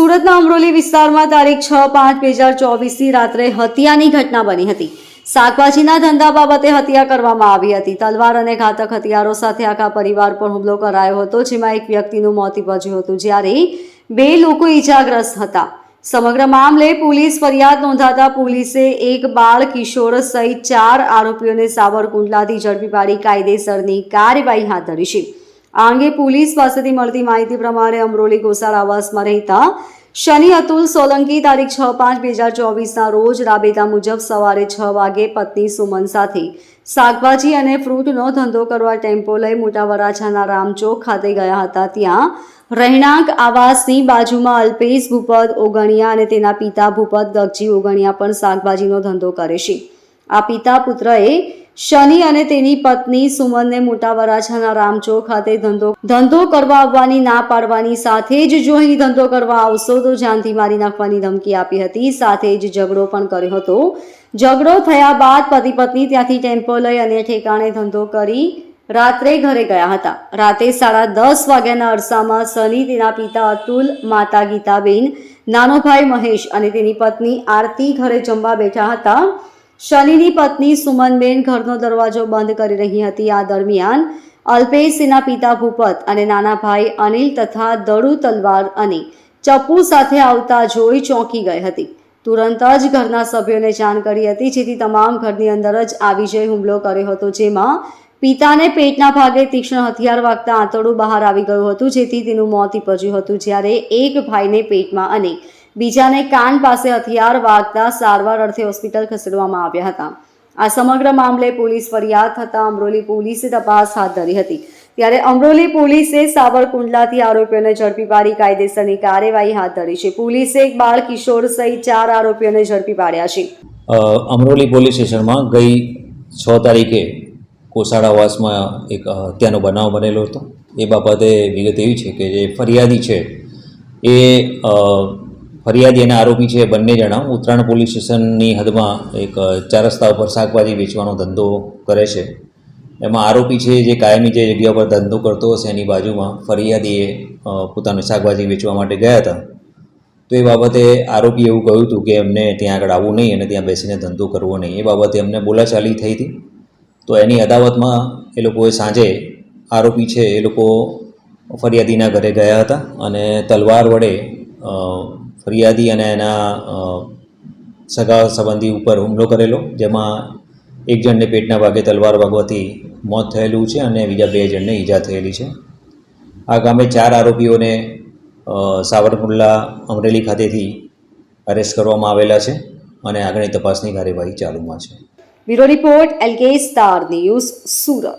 સુરતના અમરોલી વિસ્તારમાં તારીખ છ પાંચ બે હજાર ચોવીસની રાત્રે હત્યાની ઘટના બની હતી. શાકભાજીના ધંધા બાબતે હત્યા કરવામાં આવી હતી. તલવાર અને ઘાતક હથિયારો સાથે આખા પરિવાર પર હુમલો કરાયો હતો, જેમાં એક વ્યક્તિનું મોત નીપજ્યું હતું. જ્યારે બે લોકો ઈજાગ્રસ્ત હતા. સમગ્ર મામલે પોલીસ ફરિયાદ નોંધાતા પોલીસે એક બાળ કિશોર સહિત ચાર આરોપીઓને સાવરકુંડલાથી ઝડપી પાડી કાયદેસરની કાર્યવાહી હાથ ધરી છે. આ અંગે પોલીસ પાસેથી મળતી માહિતી પ્રમાણે અમરોલી ગોસાળ આવાસમાં રહેતા શનિ અતુલ સોલંકી તારીખ છ પાંચ બે હજાર ચોવીસના રોજ રાબેતા મુજબ સવારે છ વાગે પત્ની સુમન સાથે શાકભાજી અને ફ્રૂટનો ધંધો કરવા ટેમ્પો લઈ મોટા વરાછાના રામચોક ખાતે ગયા હતા. ત્યાં રહેણાંક આવાસની બાજુમાં અલ્પેશ ભૂપત ઓગણિયા અને તેના પિતા ભૂપત ગગજી ઓગણિયા પણ શાકભાજીનો ધંધો કરે છે. આ પિતા પુત્રએ શનિ અને તેની પત્ની સુમનને મોટા વરાછાના રામચોક ખાતે ધંધો ધંધો કરવા આવવાની ના પાડવાની, સાથે જ જો અહીં ધંધો કરવા આવશો તો જાનથી મારી નાખવાની ધમકી આપી હતી. સાથે જ ઝઘડો પણ કર્યો હતો. ઝઘડો થયા બાદ પતિ પત્ની ત્યાંથી ટેમ્પો લઈ અને ઠેકાણે ધંધો કરી રાત્રે ઘરે ગયા હતા. રાતે સાડા દસ વાગ્યાના અરસામાં સની તેના પિતા અતુલ, માતા ગીતાબેન, નાનો ભાઈ મહેશ અને તેની પત્ની આરતી ઘરે જમવા બેઠા હતા. શનિની પત્ની સુમનબેન ઘરનો દરવાજો બંધ કરી રહી હતી. આ દરમિયાન અલ્પેશના પિતા ભૂપત અને નાના ભાઈ અનિલ તથા દડુ તલવાર અને ચપ્પુ સાથે આવતા જોઈ ચોંકી ગઈ હતી. તુરંત જ ઘરના સભ્યોને જાણ કરી હતી, જેથી તમામ ઘરની અંદર જ આવી જઈ હુમલો કર્યો હતો, જેમાં પિતાને પેટના ભાગે તીક્ષ્ણ હથિયાર વાગતા આંતરડું બહાર આવી ગયું હતું, જેથી તેનું મોત નીપજ્યું હતું. જ્યારે એક ભાઈને પેટમાં અને બીજાને કાન પાસે હથિયાર વાગતા સારવાર અર્થે હોસ્પિટલ ખસેડવામાં આવ્યા હતા. આ સમગ્ર મામલે પોલીસ ફરિયાદ થતાં અમરોલી પોલીસે તપાસ હાથ ધરી હતી. ત્યારે અમરોલી પોલીસે સાવરકુંડલાથી આરોપીઓને ઝડપી પાડી કાયદેસરની કાર્યવાહી હાથ ધરી છે. પોલીસે એક બાળ કિશોર સહિત ચાર આરોપીઓને ઝડપી પાડ્યા છે. અમરોલી પોલીસ સ્ટેશનમાં ગઈ છ તારીખે કોસાડાવાસમાં એક હત્યાનો બનાવ બનેલો હતો. એ બાબતે વિગત એવી છે કે જે ફરિયાદી છે એ ફરિયાદી અને આરોપી છે બંને જણા. ઉત્તરાયણ પોલીસ સ્ટેશનની હદમાં એક ચાર રસ્તા ઉપર શાકભાજી વેચવાનો ધંધો કરે છે. એમાં આરોપી છે જે કાયમી જે જગ્યા પર ધંધો કરતો હશે, એની બાજુમાં ફરિયાદીએ પોતાનું શાકભાજી વેચવા માટે ગયા હતા. તો એ બાબતે આરોપીએ એવું કહ્યું હતું કે એમને ત્યાં આગળ આવવું નહીં અને ત્યાં બેસીને ધંધો કરવો નહીં. એ બાબતે એમને બોલાચાલી થઈ હતી. તો એની અદાવતમાં એ લોકોએ સાંજે આરોપી છે એ લોકો ફરિયાદીના ઘરે ગયા હતા અને તલવાર વડે ફરિયાદી અને એના સગા સંબંધી ઉપર હુમલો કરેલો, જેમાં એક જણને પેટના ભાગે તલવાર વાગવાથી મોત થયેલું છે અને બીજા બે જણને ઈજા થયેલી છે. આ ગામે ચાર આરોપીઓને સાવરકુંડલા અમરેલી ખાતેથી અરેસ્ટ કરવામાં આવેલા છે અને આગળની તપાસની કાર્યવાહી ચાલુમાં છે. Bureau report LK star news, Surat.